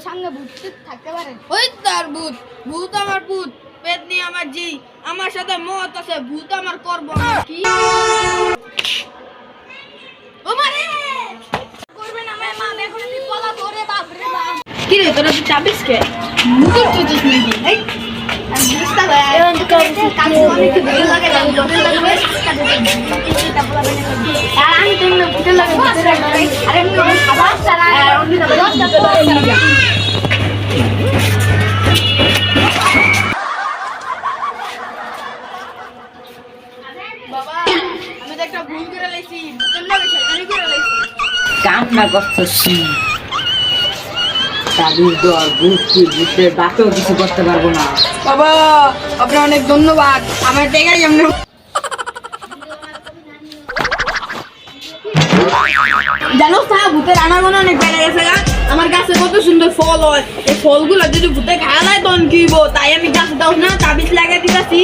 সামনে ভূত থাকতে পারে। ওই তার ভূত ভূত আমার ভূত পেতনি আমার জি আমার সাথে মত আছে ভূত আমার করব কি? ওমারে করবেন আমার মা এখন আমি রে কি রে তোরা তো চাপিস কে? মুখ তো চাপিস নাকি কান্না করতেছি দাদুর দল বুঝছি বুঝতে বাকেও কিছু করতে পারব না। বাবা আপনার অনেক ধন্যবাদ। আমার টেকাই এমনি জানো তা ভূতের আনাগোনা অনেক বেড়ে গেছে আমার গাছে কত সুন্দর ফল হয়। এই ফলগুলো যদি ভূতে খাওয়ালায় তখন কি? তাই আমি গাছে দাও না তাবিজ লাগাই দিতেছি।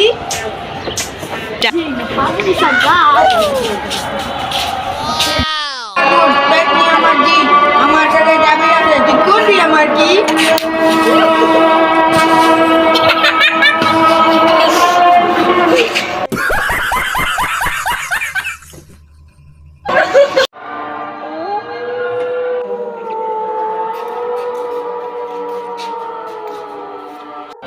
আমার জি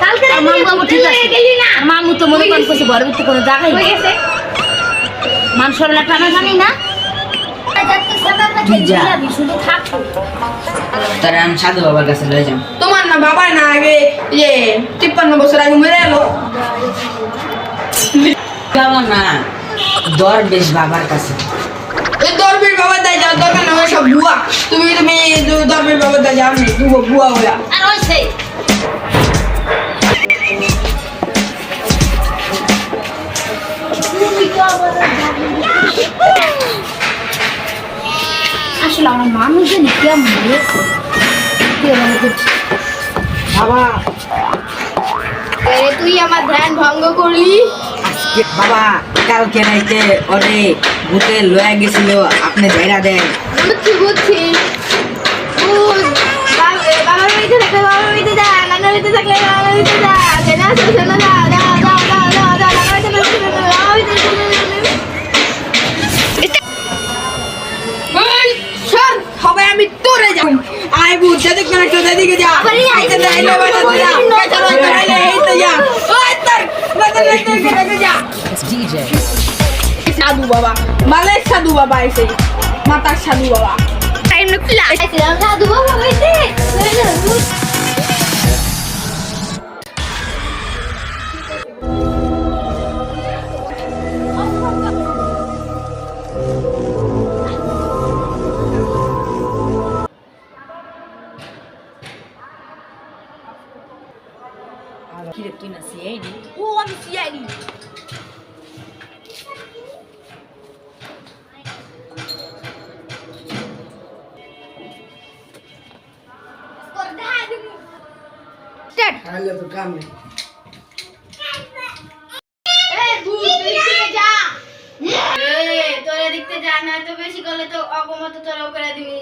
খালা মামু ঠিক আছে। মামু তো মনে করেন করছে ঘরের ভিতরে কোনো জায়গাই। মানুষের না। টানা জানি না। শুধু তারা আমি সাধু বাবার কাছে লয়ে যাম। তোমার না বাবা না আগে ইয়ে তিপ্পান্ন বছর আগে মেরে এলো। বাবা না দর বেশ বাবার কাছে। এই দরবির বাবা তাই যাও দরকার না ওই সব বুয়া তুমি তুমি দরবির বাবা তাই যাও নি দুবো বুয়া হইয়া। আমার মানুষজন কেমন কেমন বাবা। তুই আমার ধ্যান ভঙ্গ করলি? আজকে বাবা কালকে রাইতে ওরে ভূতে লয়ে গেছিল আপনি ধৈরা দেন। বুঝছি বুঝছি। বাবার বাড়িতে থাকলে বাবার বাড়িতে যা নানার বাড়িতে থাকলে নানার বাড়িতে যা সেনা আছে সেনা যা যা যা যা আমি তোরে যাই আই বুঝ যেদিক না একটু যেদিকে যা আইতে দে, আইলে বাড়িতে যা কাছে রাখতে আইলে এইতে যা ওই তোর বাড়িতে রাখতে রাখতে যা সাধু বাবা মালের সাধু বাবা এসে মাতার সাধু বাবা টাইম না খুলা সাধু বাবা হয়েছে কি রে তুই না সিআই ও আমি সিআইডি তাহলে তো কাম নেই তোরা দেখতে যা না তো বেশি করলে তো অপমত তোরাও করে দিবি